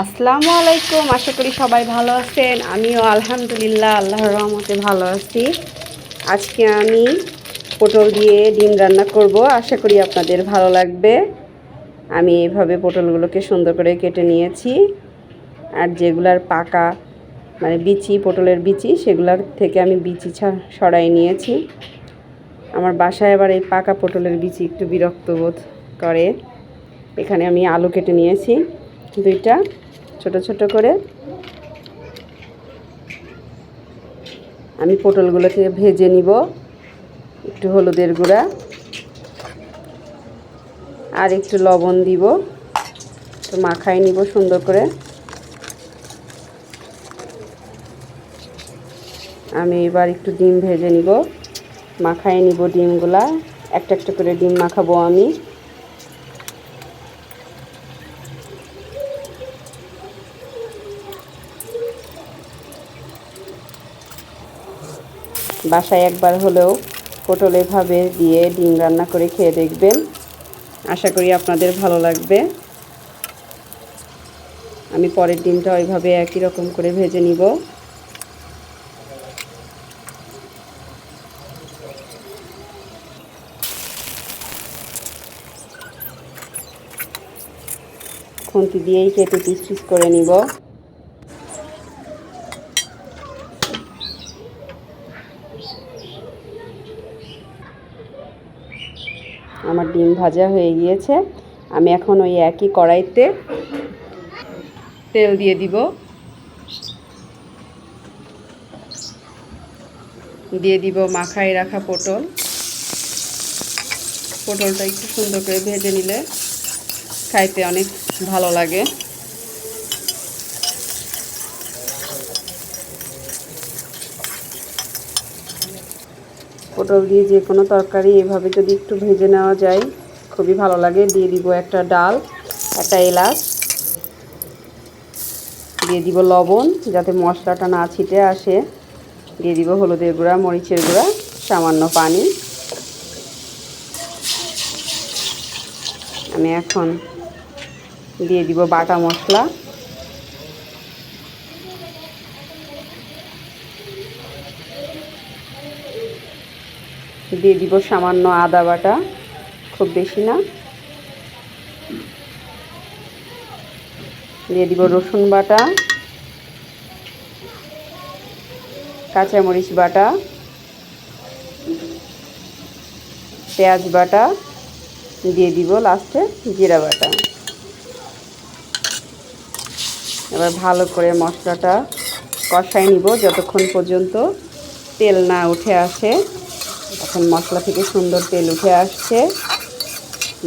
আসসালামু আলাইকুম, আশা করি সবাই ভালো আছেন। আমিও আলহামদুলিল্লাহ, আল্লাহর রহমতে ভালো আছি। আজকে আমি পটল দিয়ে ডিম রান্না করব, আশা করি আপনাদের ভালো লাগবে। আমি এইভাবে পটলগুলোকে সুন্দর করে কেটে নিয়েছি। আর যেগুলার পাকা মানে বিচি, পটলের বিচি, সেগুলোর থেকে আমি বিচি সরাই নিয়েছি। আমার বাসায় আবার এই পাকা পটলের বিচি একটু বিরক্ত বোধ করে। এখানে আমি আলু কেটে নিয়েছি। দুইটা, ছোট ছোট করে। আমি পটলগুলোকে ভেজে নিব, একটু হলুদের গুঁড়া, আর একটু লবণ দিব। তো মাখাই নিব সুন্দর করে। আমি এবার একটু ডিম ভেজে নিব। মাখাই নিব ডিমগুলা। একটা একটা করে ডিম মাখাবো আমি। বাসায় একবার হলেও পটল এভাবে দিয়ে ডিম রান্না করে খেয়ে দেখবেন। আশা করি আপনাদের ভালো লাগবে। আমি পরের ডিমটা ওইভাবে একই রকম করে ভেজে নিব। খুন্তি দিয়েই কেটে পিস পিস করে নিব। আমার ডিম ভাজা হয়ে গিয়েছে। আমি এখন ওই একই কড়াইতে তেল দিয়ে দিব। দিয়ে দিব মাখায় রাখা পটল। পটলটা একটু সুন্দর করে ভেজে নিলে খাইতে অনেক ভালো লাগে। পটল দিয়ে যে কোনো তরকারি এভাবে যদি একটু ভেজে নেওয়া যায়, খুবই ভালো লাগে। দিয়ে দিব একটা ডাল, একটা এলাচ, দিয়ে দিব লবণ যাতে মশলাটা না ছিটে আসে। দিয়ে দিব হলুদের গুঁড়া, মরিচের গুঁড়া, সামান্য পানি। আমি এখন দিয়ে দিব বাটা মশলা। দিয়ে দিব সামান্য আদা বাটা, খুব বেশি না। দিয়ে দিব রসুন বাটা, কাঁচামরিচ বাটা, পেঁয়াজ বাটা, দিয়ে দিব লাস্টে জিরা বাটা। এবার ভালো করে মশলাটা কষাই নিব, যতক্ষণ পর্যন্ত তেল না উঠে আসে। এখন মশলা থেকে সুন্দর তেল উঠে আসছে।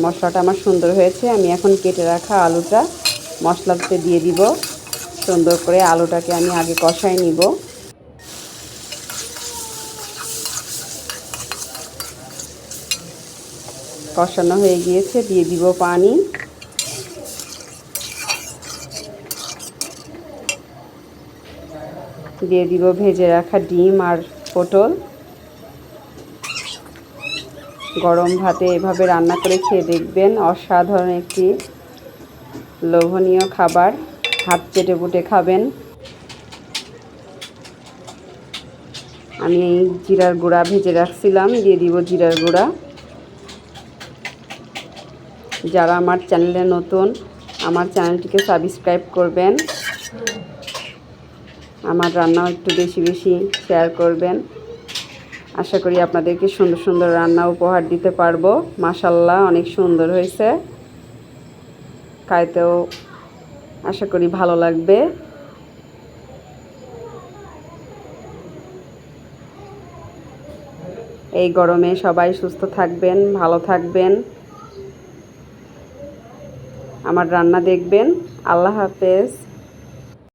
মশলাটা আমার সুন্দর হয়েছে। আমি এখন কেটে রাখা আলুটা মশলাতে দিয়ে দিব। সুন্দর করে আলুটাকে আমি আগে কষাই নিব। কষানো হয়ে গিয়েছে। দিয়ে দিব পানি। দিয়ে দিব ভেজে রাখা ডিম আর পটল। গরম ভাতে এভাবে রান্না করে খেয়ে দেখবেন অসাধারণ একটি লোভনীয় খাবার। হাত চেটে বুটে খাবেন। আমি এই জিরার গুঁড়া ভেজে রাখছিলাম, দিয়ে দিব জিরার গুঁড়া। যারা আমার চ্যানেলে নতুন, আমার চ্যানেলটিকে সাবস্ক্রাইব করবেন। আমার রান্নাও একটু বেশি বেশি শেয়ার করবেন। আশা করি আপনাদেরকে সুন্দর সুন্দর রান্না উপহার দিতে পারব। মাসাল্লাহ অনেক সুন্দর হয়েছে। খাইতেও আশা করি ভালো লাগবে। এই গরমে সবাই সুস্থ থাকবেন, ভালো থাকবেন। আমার রান্না দেখবেন। আল্লাহ হাফেজ।